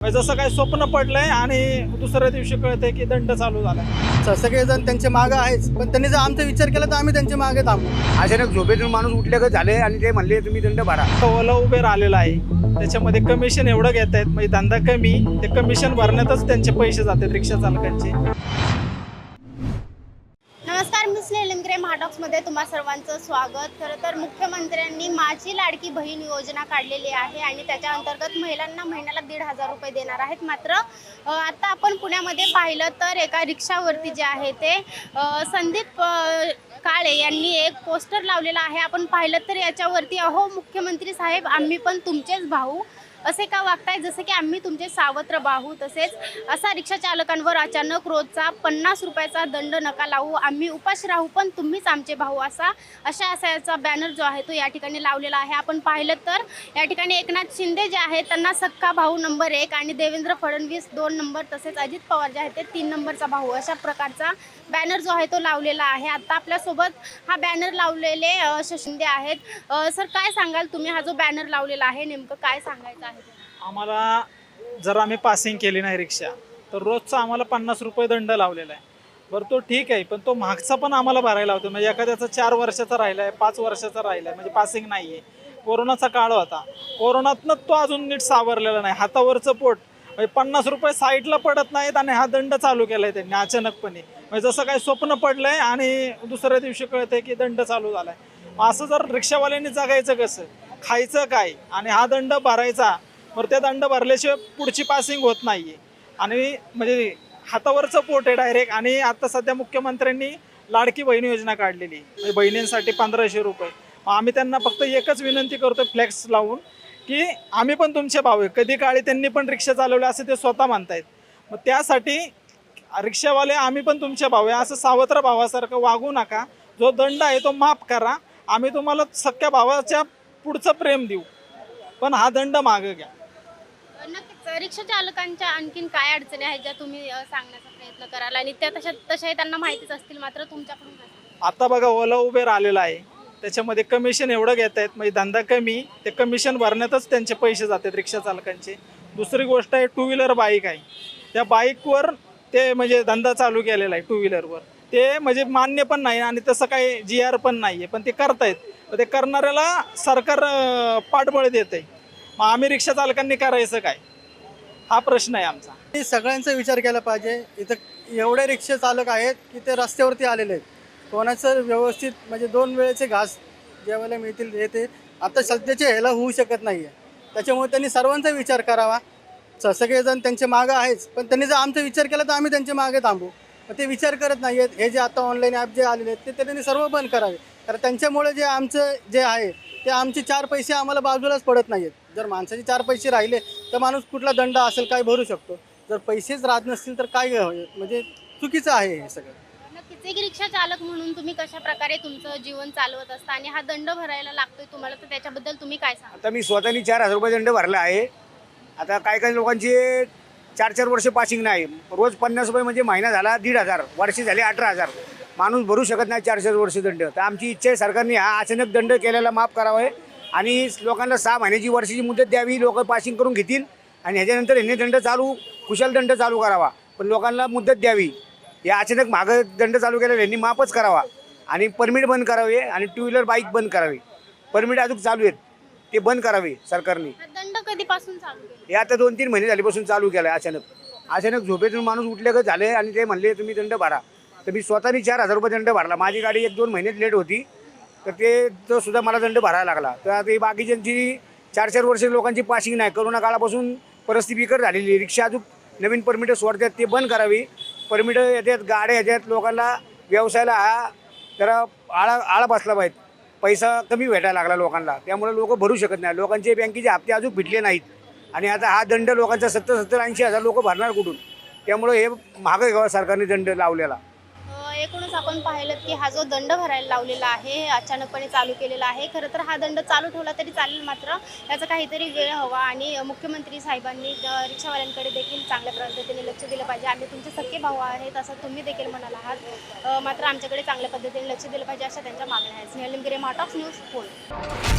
जसं काही स्वप्न पडलंय आणि दुसऱ्या दिवशी कळतंय की दंड चालू झालाय. सगळेजण त्यांचे मागं आहेच पण त्यांनी जर आमचा विचार केला तर आम्ही त्यांच्या मागे थांबू. अचानक झोपेतून माणूस उठले का झाले आणि ते म्हणले तुम्ही दंड भरा. ओला उबेर आलेला आहे. त्याच्यामध्ये कमिशन एवढं घेत आहेत म्हणजे धंदा कमी ते कमिशन भरण्यातच त्यांचे पैसे जातात रिक्षा चालकांचे. नमस्कार मी महाडॉक्समध्ये तुम्हा सर्वांचं स्वागत. खरं तर मुख्यमंत्र्यांनी माझी लाडकी बहीण योजना काढलेली आहे आणि त्याच्या अंतर्गत महिलांना महिन्याला दीड हजार रुपये देणार आहेत. मात्र आता आपण पुण्यामध्ये पाहिलं तर एका रिक्षावरती जे आहे ते संदीप काळे यांनी एक पोस्टर लावलेला आहे. आपण पाहिलं तर याच्यावरती अहो मुख्यमंत्री साहेब आम्ही पण तुमचेच भाऊ. असे का वागताय? जसं की आम्ही तुमचे सावत्र बाहू तसेच असा रिक्षा चालकांवर अचानक रोजचा पन्नास रुपयाचा दंड नका लावू. आम्ही उपाश राहू पण तुम्हीच आमचे भाऊ असा अशा असायचा बॅनर जो आहे तो या ठिकाणी लावलेला आहे. आपण पाहिलं तर या ठिकाणी एकनाथ शिंदे जे आहेत त्यांना सक्का भाऊ नंबर एक आणि देवेंद्र फडणवीस दोन नंबर तसेच अजित पवार जे आहेत ते तीन नंबरचा भाऊ. अशा प्रकारचा बॅनर जो आहे तो लावलेला आहे. आता आपल्यासोबत हा बॅनर लावलेले शिंदे आहेत. सर काय सांगाल तुम्ही? हा जो बॅनर लावलेला आहे नेमकं काय सांगायचं आम्हाला जर आम्ही पासिंग केली नाही रिक्षा तर रोजचा आम्हाला पन्नास रुपये दंड लावलेला आहे. बरं तो ठीक आहे पण तो मागचा पण आम्हाला भरायला होतो म्हणजे एखाद्याचा चार वर्षाचा राहिला आहे पाच वर्षाचा राहिला आहे म्हणजे पासिंग नाही आहे कोरोनाचा काळ होता. कोरोनातनं तो अजून नीट सावरलेला नाही. हातावरचं पोट. म्हणजे पन्नास रुपये साईडला पडत नाहीत आणि हा दंड चालू केला आहे त्यांनी अचानकपणे. म्हणजे जसं काही स्वप्न पडलं आहे आणि दुसऱ्या दिवशी कळतं आहे की दंड चालू झालाय. आहे असं जर रिक्षावाल्यांनी जगायचं कसं? खायचं काय आणि हा दंड भरायचा बरं त्या दंड भरल्याशिवाय पुढची पासिंग होत नाहीये. आणि म्हणजे हातावरचं पोट आहे डायरेक्ट आणि आता सध्या मुख्यमंत्र्यांनी लाडकी बहीण योजना काढलेली आहे. म्हणजे बहिणींसाठी पंधराशे रुपये. मग आम्ही त्यांना फक्त एकच विनंती करतो फ्लेक्स लावून की आम्ही पण तुमचे भाऊ आहे. कधी काळी त्यांनी पण रिक्षा चालवल्या असं ते स्वतः म्हणतायत. मग त्यासाठी रिक्षावाले आम्ही पण तुमचे भाऊ आहे. असं सावत्र भावासारखं वागू नका. जो दंड आहे तो माफ करा. आम्ही तुम्हाला सख्या भावाच्या पुढचं प्रेम देऊ. पण हा दंड मागं घ्या. नक्कीच. रिक्षा चालकांच्या आणखीन काय अडचणी आहेत ज्या तुम्ही अ, सांगण्याचा प्रयत्न कराल? आणि त्या तशा तशाही त्यांना माहितीच असतील मात्र तुमच्याकडून काय? आता बघा ओला उबेर आलेला आहे. त्याच्यामध्ये कमिशन एवढं घेत आहेत म्हणजे धंदा कमी ते कमिशन भरण्यातच त्यांचे पैसे जातात रिक्षा चालकांचे. दुसरी गोष्ट आहे टू व्हीलर बाईक आहे. त्या बाईकवर ते म्हणजे धंदा चालू केलेला आहे टू व्हीलरवर ते म्हणजे मान्य पण नाही आणि तसं काही जी आर पण नाही आहे पण ते करतायत. ते करणाऱ्याला सरकार पाठबळ देत आहे मग आम्ही रिक्षा चालकांनी करायचं काय? हा प्रश्न आहे आमचा. सगळ्यांचा विचार केला पाहिजे. इथं एवढे रिक्षा चालक आहेत की ते रस्त्यावरती आलेले आहेत. कोणाचं व्यवस्थित म्हणजे दोन वेळेचे घास जेवायला मिळतील हे ते आता सध्याच्या ह्याला होऊ शकत नाही आहे त्याच्यामुळे त्यांनी सर्वांचा विचार करावा. स- सगळेजण त्यांचे मागं आहेच. पण त्यांनी जर आमचा विचार केला तर आम्ही त्यांच्या मागे थांबू. पण ते विचार करत नाही आहेत हे जे आता ऑनलाईन ॲप जे आलेले आहेत ते त्यांनी सर्व बंद करावे. कारण त्यांच्यामुळे जे आमचं जे आहे ते आमचे चार पैसे आम्हाला बाजूलाच पडत नाही आहेत जर माणसाचे चार पैसे राहिले तर माणूस कुठला दंड असेल काय भरू शकतो. जर पैसेच राहत नसतील तर काय होईल? म्हणजे चुकीचं आहे हे सगळं. नक्कीच. एक रिक्षा चालक म्हणून तुम्ही कशा प्रकारे तुमचं जीवन चालवत असता आणि हा दंड भरायला लागतोय तुम्हाला तर त्याच्याबद्दल तुम्ही काय सांगा आता मी स्वतःनी चार हजार रुपये दंड भरला आहे. आता काही काही लोकांचे चार चार वर्ष पासिंग नाही. रोज पन्नास रुपये म्हणजे महिना झाला दीड हजार. वर्षे झाले अठरा हजार. माणूस भरू शकत नाही चार चार वर्ष दंड. तर आमची इच्छा आहे सरकारने हा अचानक दंड केलेला माफ करावा आहे आणि लोकांना सहा महिन्याची वर्षाची मुदत द्यावी लोक पासिंग करून घेतील आणि ह्याच्यानंतर ह्याने दंड चालू कुशल दंड चालू करावा. पण लोकांना मुदत द्यावी. या अचानक मागं दंड चालू केलेला ह्यांनी माफच करावा आणि परमिट बंद करावे आणि टू व्हीलर बाईक बंद करावी. परमिट अजून चालू आहेत. ते बंद करावे सरकारने. हा दंड कधीपासून हे आता दोन तीन महिने झाल्यापासून चालू केलं आहे अचानक. अचानक झोपेतून माणूस उठले का झाले आणि ते म्हणले तुम्ही दंड भरा. तर मी स्वतःनी चार हजार रुपये दंड भरला. माझी गाडी एक दोन महिन्यात लेट होती. तर ते तो सुद्धा मला दंड भरायला लागला. तर आता बाकीच्यांची चार चार वर्ष लोकांची पासिंग नाही. करोना काळापासून परिस्थिती बिकट झालेली आहे. रिक्षा अजून नवीन परमिटं सोडतात. ते बंद करावी. परमिटं याच्यात गाड्या ह्याच्यात लोकांना व्यवसायाला हा जरा आळा आळा बसला पाहिजे. पैसा कमी भेटायला लागला लोकांना. त्यामुळे लोक भरू शकत नाही. लोकांचे बँकेचे हप्ते अजून फिटले नाहीत. आणि आता हा दंड लोकांचा सत्तर सत्तर ऐंशी हजार लोक भरणार कुठून? त्यामुळे हे महागाई सरकारने दंड लावलेला. एकूणच आपण पाहिलं की हा जो दंड भरायला लावलेला आहे अचानकपणे चालू केलेला आहे खरं तर हा दंड चालू ठेवला तरी चालेल मात्र याचा काहीतरी वेळ हवा आणि मुख्यमंत्री साहेबांनी रिक्षावाल्यांकडे देखील चांगल्या पद्धतीने लक्ष दिलं पाहिजे. आम्ही तुमचे सख्खे भाऊ आहेत असं तुम्ही देखील म्हणाला आहात. मात्र आमच्याकडे चांगल्या पद्धतीने लक्ष दिलं पाहिजे अशा त्यांच्या मागण्या आहेत. Snehal Nimgire of news phone